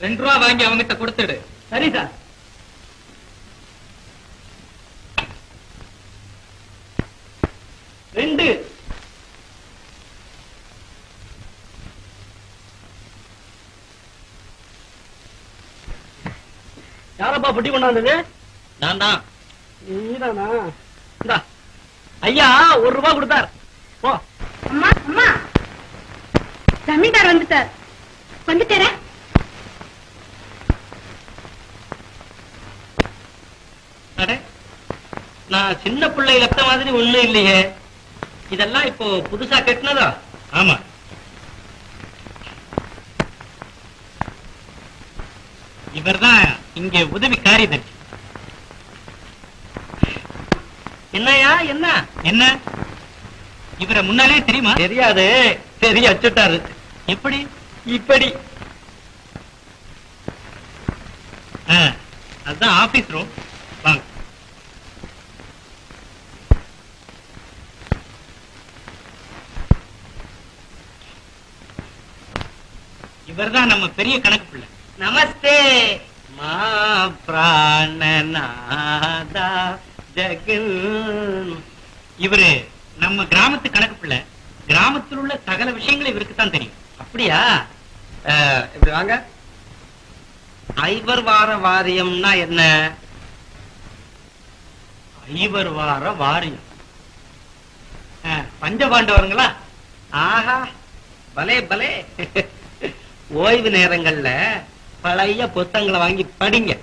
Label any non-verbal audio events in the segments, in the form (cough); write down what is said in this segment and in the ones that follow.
ரெண்டு ரூபா வாங்கி அவங்கிட்ட கொடுத்துடு. சரி சார். ரெண்டு. யாரப்பா பொட்டி கொண்டாந்தது? நான் தான் நீதானா? இந்தா. ஐயா ஒரு ரூபாய் கொடுத்தார். போ. அம்மா அம்மா. ஜமீன்தார் வந்துட்டார். வந்துட்டாரா? அடே நான் சின்ன பிள்ளை கத்த மாதிரி ஒண்ணும் இல்லையே. இதெல்லாம் இப்போ புதுசா கட்டினதா? ஆமா. இவர்தான் இங்க உதவி காரியதர்சி. என்னையா என்ன? என்ன? இவரை முன்னாலே தெரியுமா? தெரியாது சரி அச்சுட்டாரு. எப்படி? இப்படி. அதுதான் ஆபீஸ் ரூம் வாங்க. இவர்தான் நம்ம பெரிய கணக்கு பிள்ளை. நமஸ்தே. மா பிராணநாதா ஜெகன் இவரு நம்ம கிராமத்து கணக்கு பிள்ளை. கிராமத்தில் உள்ள சகல விஷயங்கள் இவருக்கு தான் தெரியும். அப்படியா? இப்படி வாங்க. ஐவர் வார வாரியம்னா என்ன? ஐவர் வார வாரியம். பஞ்சபாண்டவருங்களா? ஆஹா பலே பலே. ஓய்வு நேரங்கள்ல பழைய புத்தகங்களை வாங்கி படிங்க.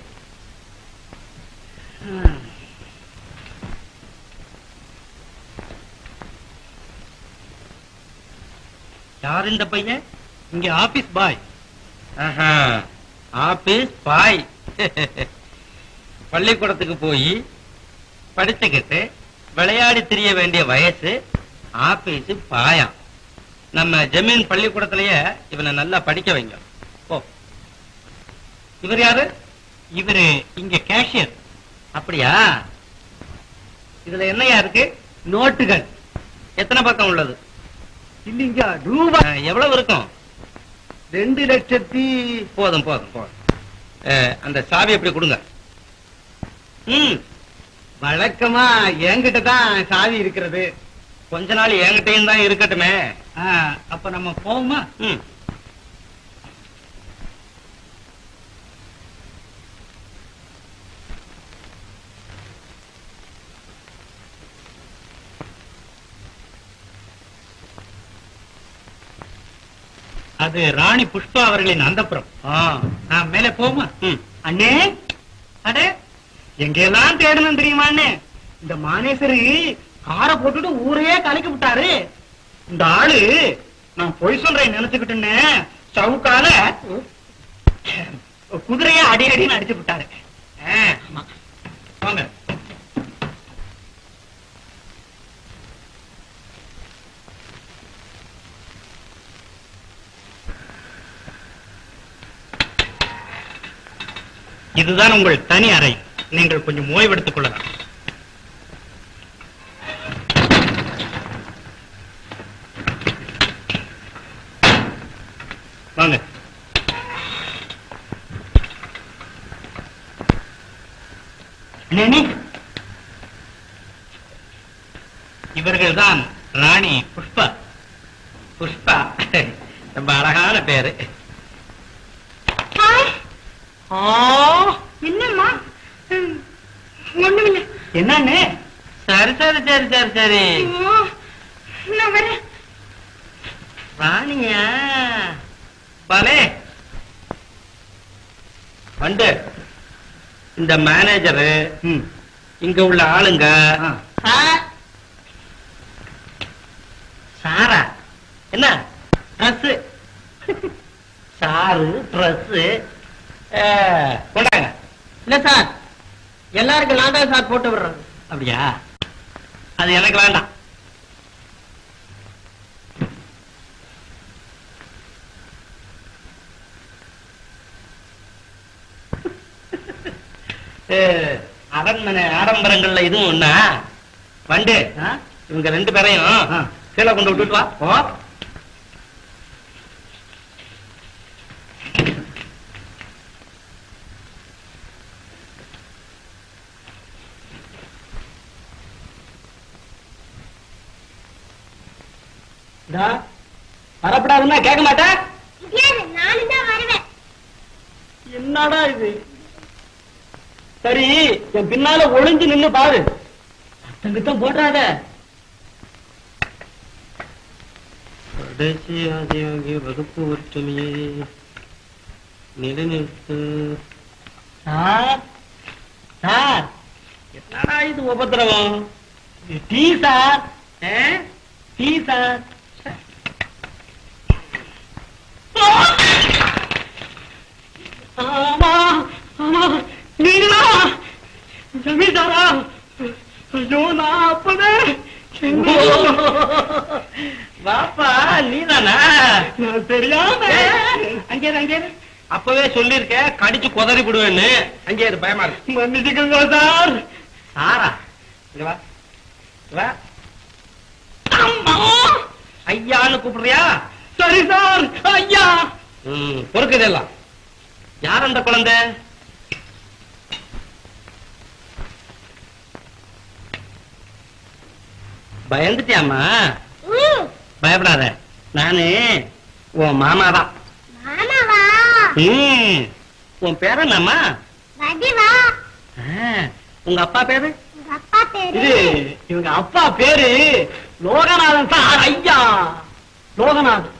யார் இந்த பையன்? இங்க ஆபீஸ் பாய் ஆபீஸ் பாய் பள்ளிக்கூடத்துக்கு போய் படிச்சுக்கிட்டு விளையாடி திரிய வேண்டிய வயசு ஆபீஸ் பாயாம். நம்ம ஜமீன் பள்ளிக்கூடத்திலேயே இவனை நல்லா படிக்க வைங்க. ஓ இவர் யாரு? இவரு இங்க கேஷியர் அப்படியா? இதுல என்னையா இருக்கு? நோட்டுகள். எத்தனை பக்கம் உள்ளது? இல்லைங்க ரூபாய் எவ்வளவு இருக்கும்? ரெண்டு லட்சத்தி போதும் போதும் போதும். அந்த சாவி எப்படி கொடுங்க. ம் வழக்கமா என்கிட்ட தான் சாவி இருக்கிறது. கொஞ்ச நாள் என்கிட்டயும் தான் இருக்கட்டுமே. அப்ப நம்ம போவோமா? ம். அது ராணி புஷ்பா அவர்களின் அந்தப்புறம் நான் மேலே போமா? அண்ணே அடே எங்கெல்லாம் தேடணும் தெரியுமா அண்ணே? இந்த மானேஸ்வரி காரை போட்டுட்டு ஊரையே கலக்கி விட்டாரு. இந்த ஆளு நான் பொய் சொல்றேன் நினைச்சுக்கிட்டேன்னு சவுக்கால குதிரைய அடி அடின்னு அடிச்சு விட்டாரு. ஆமா. வாங்க இதுதான் உங்கள் தனி அறை. நீங்கள் கொஞ்சம் ஓய்வெடுத்துக் கொள்ளலாம். வாங்க. இவர்கள் தான் ராணி புஷ்பா. புஷ்பா. (laughs) ரொம்ப அழகான பேரு. ஆ, என்னம்மா ம், என்னண்ணே சரி சரி சரி சரி சரி. ராணியா பலே. வந்து இந்த மேனேஜரு ம். இங்க உள்ள ஆளுங்க. ஆ. சார். சாரா? என்ன? ட்ரெஸ் சாரு ட்ரெஸ் கொண்டாங்க. இல்ல சார்? எல்லாருக்கும் நான் தான் சார் போட்டு விடுறேன் அப்படியா? அது எனக்கு வேண்டாம். அரண்மனை ஆடம்பரங்கள்ல இதுவும் ஒண்ணா? வண்டு? இவங்க ரெண்டு பேரையும். கீழே கொண்டு விட்டுட்டு வா. வரப்படாதுன்னா கேட்க மாட்டேன் முடியாது நானும் தான் வருவேன். என்னடா இது? சரி என் பின்னால ஒளிஞ்சு நின்னு பாரு. அத்தங்கிட்டம் போட்டாத கடைசி ஆதியாகிய வகுப்பு ஒற்றுமையை நிலைநிறுத்து. சார் சார் என்னடா இது உபத்திரவம்? இது டீ சார்? டீ சார் ஆமா ஆமா நீங்களா ஜமீன்தாரா ஐயோ. நான் அப்பவே வாப்பா நீதானா? தெரியாம. அங்கே அங்கே அப்பவே சொல்லிருக்க கடிச்சு குதறி விடுவேன்னு. அங்கே இரு பயமா இருக்கு. மன்னிச்சுக்கோங்க சார். சாரா? வா. வா. ஐயான்னு கூப்பிடுறியா? சரி சார். ஐயா. பொறுக்குதெல்லாம் யார் அந்த குழந்தை? பயந்துட்டியாமா பயப்படாத. நானு உன் மாமாதான் உன் பேர் என்னம்மா? உங்க அப்பா பேரு? உங்க அப்பா பேரு? இது இவங்க அப்பா பேரு லோகநாதன் சார் ஐயா. லோகநாதன்.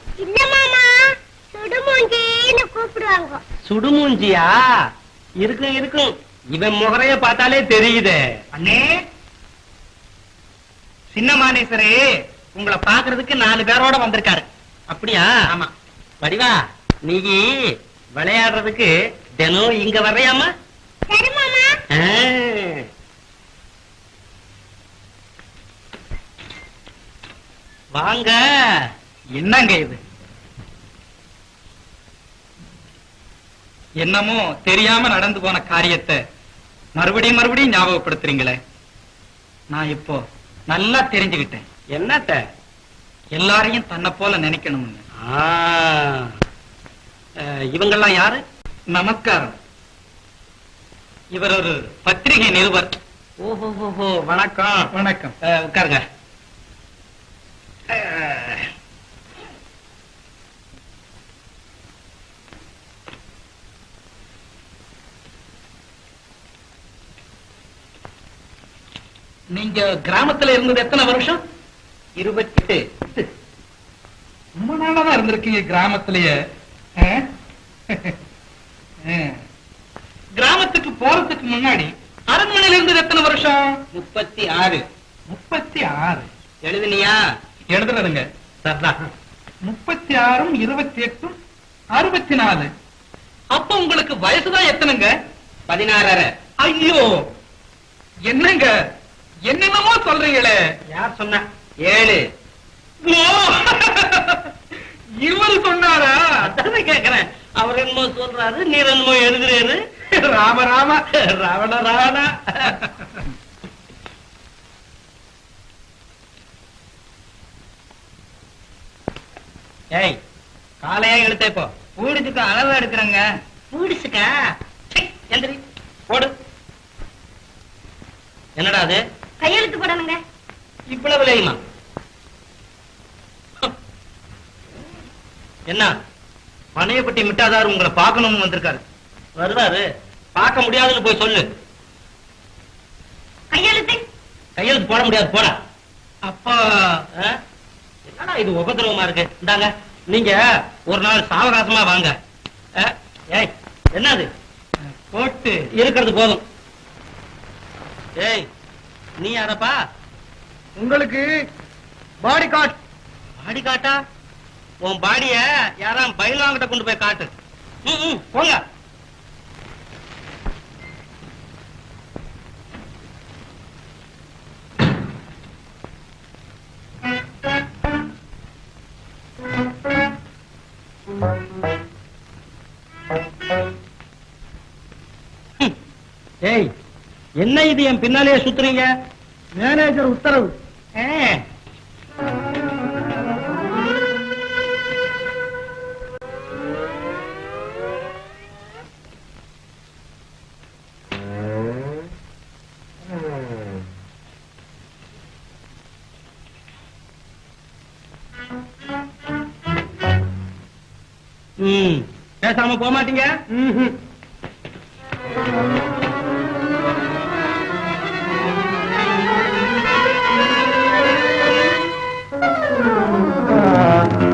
கூப்பிடுவாங்க. சுடுமூஞ்சியா? இருக்கும் இருக்கும். இவன் முகரைய பார்த்தாலே தெரியுதே. அண்ணே சின்ன மானேஸ்வரே உங்களை பாக்குறதுக்கு நாலு பேரோட வந்திருக்காரு. அப்படியா? ஆமா. வடிவா நீ விளையாடுறதுக்கு தினம் இங்க வர்றியாமா சரி மாமா. ஆ. வாங்க. என்னங்க இது? என்னமோ தெரியாம நடந்து போன காரியத்தை மறுபடியும் மறுபடியும் ஞாபகப்படுத்துறீங்களே. நான் இப்போ நல்லா தெரிஞ்சுக்கிட்டேன். என்னத்த? எல்லாரையும் தன்னை போல நினைக்கணும்னு. இவங்கெல்லாம் யாரு? நமஸ்காரம். இவர் ஒரு பத்திரிகை நிருபர். ஓஹோ வணக்கம். வணக்கம். உட்காருங்க. நீங்க கிராமத்துல இருந்தது எத்தனை வருஷம்? இருபத்தெட்டு. ரொம்ப நாளாதான் இருந்திருக்கீங்க கிராமத்திலேயே. கிராமத்துக்கு போறதுக்கு முன்னாடி அரண்மனையில இருந்தது எத்தனை வருஷம்? முப்பத்தி ஆறு. முப்பத்தி ஆறு. எழுதுனியா? எழுதுறதுங்க. சரிதான் முப்பத்தி ஆறும் இருபத்தி எட்டும் அறுபத்தி நாலு. அப்ப உங்களுக்கு வயசுதான் எத்தனைங்க? பதினாறரை. ஐயோ! என்னங்க? என்னென்னமோ சொல்றீங்களே. யார் சொன்னா? ஏழு! இவரு சொன்னாரா? அதானே கேக்குறேன். அவர் என்னமோ சொல்றாரு நீர் என்னமோ எழுதுறாரு ராம ராம. ராவண ராவணா. ஏய் காலையா எழுத்தே போ. ஊடிச்சுக்கு அளவு எடுக்கிறேங்க. பூடிச்சுக்கா? எந்திரி. போடு. என்னடா அது? கையெழுத்து போடணுங்க. இவ்வளவு விலையுமா என்ன? பனையப்பட்டி மிட்டாதார் உங்களை பார்க்கணும்னு வந்திருக்காரு. வருவாரு. பார்க்க முடியாதுன்னு போய் சொல்லு. கையெழுத்து? கையெழுத்து போட முடியாது போடா. அப்பா? என்னடா இது உபதிரவமா இருக்கு? இந்தாங்க நீங்க ஒரு நாள் சாவகாசமா வாங்க? ஏய் என்னது? போட்டு இருக்கிறது போதும். ஏய் நீ யாரப்பா? உங்களுக்கு பாடி காட் பாடி காட்டா உன் பாடிய யாராம் பயில்வாங்கிட்ட கொண்டு போய் காட்டு. போங்க. ம். என்ன இது என் பின்னாலேயே சுத்துறீங்க? மேனேஜர் உத்தரவு. பேசாம போக மாட்டீங்க?